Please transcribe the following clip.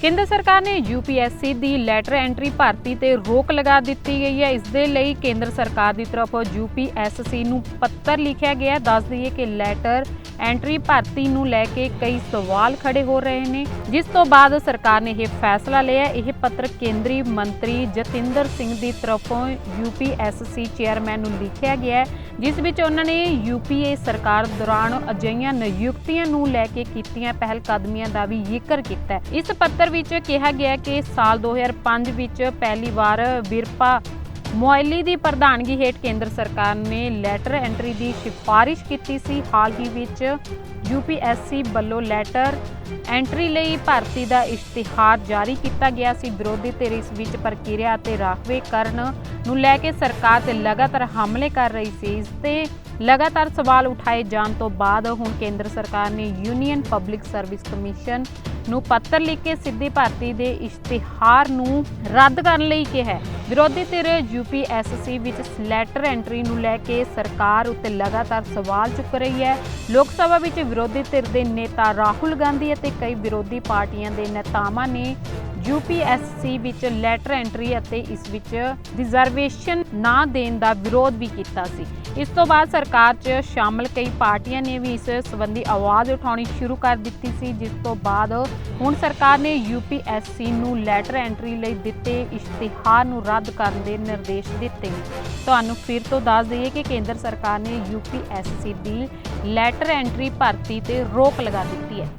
ਕੇਂਦਰ ਸਰਕਾਰ ਨੇ ਯੂਪੀਐਸਸੀ ਦੀ ਲੈਟਰ ਐਂਟਰੀ ਭਰਤੀ ਤੇ ਰੋਕ ਲਗਾ ਦਿੱਤੀ ਗਈ ਹੈ। ਇਸ ਦੇ ਲਈ ਕੇਂਦਰ ਸਰਕਾਰ ਦੀ ਤਰਫੋਂ ਯੂਪੀਐਸਸੀ ਨੂੰ ਪੱਤਰ ਲਿਖਿਆ ਗਿਆ ਦੱਸ ਦਈਏ ਕਿ ਲੈਟਰ ਐਂਟਰੀ ਭਰਤੀ ਨੂੰ ਲੈ ਕੇ ਕਈ ਸਵਾਲ ਖੜੇ ਹੋ ਰਹੇ ਨੇ। ਜਿਸ ਤੋਂ ਬਾਅਦ ਸਰਕਾਰ ਨੇ ਇਹ ਫੈਸਲਾ ਲਿਆ। ਇਹ ਪੱਤਰ ਕੇਂਦਰੀ ਮੰਤਰੀ ਜਤਿੰਦਰ ਸਿੰਘ ਦੀ ਤਰਫੋਂ ਯੂਪੀਐਸਸੀ ਚੇਅਰਮੈਨ ਨੂੰ ਲਿਖਿਆ ਗਿਆ ਹੈ, ਜਿਸ ਵਿੱਚ ਉਹਨਾਂ ਨੇ ਯੂਪੀਏ ਸਰਕਾਰ ਦੌਰਾਨ ਅਜਿਹੀਆਂ ਨਿਯੁਕਤੀਆਂ ਨੂੰ ਲੈ ਕੇ ਕੀਤੀਆਂ ਪਹਿਲ ਕਦਮੀਆਂ ਦਾ ਵੀ ਜ਼ਿਕਰ ਕੀਤਾ ਹੈ। ਇਸ ਪੱਤਰ ਵਿੱਚ ਕਿਹਾ ਗਿਆ ਕਿ ਸਾਲ 2005 ਵਿੱਚ ਪਹਿਲੀ ਵਾਰ ਵਿਰਪਾ ਮੋਇਲੀ ਦੀ ਪ੍ਰਧਾਨਗੀ ਹੇਠ ਕੇਂਦਰ ਸਰਕਾਰ ਨੇ ਲੈਟਰ ਐਂਟਰੀ ਦੀ ਸਿਫਾਰਿਸ਼ ਕੀਤੀ ਸੀ। ਹਾਲ ਹੀ ਵਿੱਚ ਯੂਪੀਐਸਸੀ ਵੱਲੋਂ ਲੈਟਰ ਐਂਟਰੀ ਲਈ ਭਰਤੀ ਦਾ ਇਸ਼ਤਿਹਾਰ ਜਾਰੀ ਕੀਤਾ ਗਿਆ ਸੀ। ਵਿਰੋਧੀ ਧਿਰ ਇਸ ਵਿੱਚ ਪ੍ਰਕਿਰਿਆ ਅਤੇ ਰਾਖਵੇ ਕਰਨ ਨੂੰ ਲੈ ਕੇ ਸਰਕਾਰ ਤੇ ਲਗਾਤਾਰ ਹਮਲੇ ਕਰ ਰਹੀ ਸੀ। ਇਸ ਤੇ ਲਗਾਤਾਰ ਸਵਾਲ ਉਠਾਏ ਜਾਣ ਤੋਂ ਬਾਅਦ ਹੁਣ ਕੇਂਦਰ ਸਰਕਾਰ ਨੇ ਯੂਨੀਅਨ ਪਬਲਿਕ ਸਰਵਿਸ ਕਮਿਸ਼ਨ ਨੂੰ ਪੱਤਰ ਲਿਖ ਕੇ ਸਿੱਧੀ ਭਰਤੀ ਦੇ ਇਸ਼ਤਿਹਾਰ ਨੂੰ ਰੱਦ ਕਰਨ ਲਈ ਕਿਹਾ ਹੈ। ਵਿਰੋਧੀ ਧਿਰ ਯੂਪੀਐਸਸੀ ਵਿੱਚ ਲੈਟਰ ਐਂਟਰੀ ਨੂੰ ਲੈ ਕੇ ਸਰਕਾਰ ਉੱਤੇ ਲਗਾਤਾਰ ਸਵਾਲ ਚੁੱਕ ਰਹੀ ਹੈ। ਲੋਕ ਸਭਾ ਵਿੱਚ ਵਿਰੋਧੀ ਧਿਰ ਦੇ ਨੇਤਾ ਰਾਹੁਲ ਗਾਂਧੀ ਅਤੇ ਕਈ ਵਿਰੋਧੀ ਪਾਰਟੀਆਂ ਦੇ ਨੇਤਾਵਾਂ ਨੇ ਯੂਪੀਐਸਸੀ ਵਿੱਚ ਲੈਟਰ ਐਂਟਰੀ ਅਤੇ ਇਸ ਵਿੱਚ ਰਿਜ਼ਰਵੇਸ਼ਨ ਨਾ ਦੇਣ ਦਾ ਵਿਰੋਧ ਵੀ ਕੀਤਾ ਸੀ। ਇਸ ਤੋਂ ਬਾਅਦ ਸਰਕਾਰ 'ਚ ਸ਼ਾਮਲ ਕਈ ਪਾਰਟੀਆਂ ਨੇ ਵੀ ਇਸ ਸੰਬੰਧੀ ਆਵਾਜ਼ ਉਠਾਉਣੀ ਸ਼ੁਰੂ ਕਰ ਦਿੱਤੀ ਸੀ, ਜਿਸ ਤੋਂ ਬਾਅਦ ਹੁਣ ਸਰਕਾਰ ਨੇ ਯੂਪੀਐਸਸੀ ਨੂੰ ਲੈਟਰ ਐਂਟਰੀ ਲਈ ਦਿੱਤੇ ਇਸ਼ਤਿਹਾਰ ਨੂੰ ਰੱਦ ਕਰਨ ਦੇ ਨਿਰਦੇਸ਼ ਦਿੱਤੇ। ਨੇ ਤੁਹਾਨੂੰ ਫਿਰ ਤੋਂ ਦੱਸ ਦਈਏ ਕਿ ਕੇਂਦਰ ਸਰਕਾਰ ਨੇ ਯੂਪੀਐਸਸੀ ਦੀ ਲੈਟਰ ਐਂਟਰੀ ਭਰਤੀ ਤੇ ਰੋਕ ਲਗਾ ਦਿੱਤੀ ਹੈ।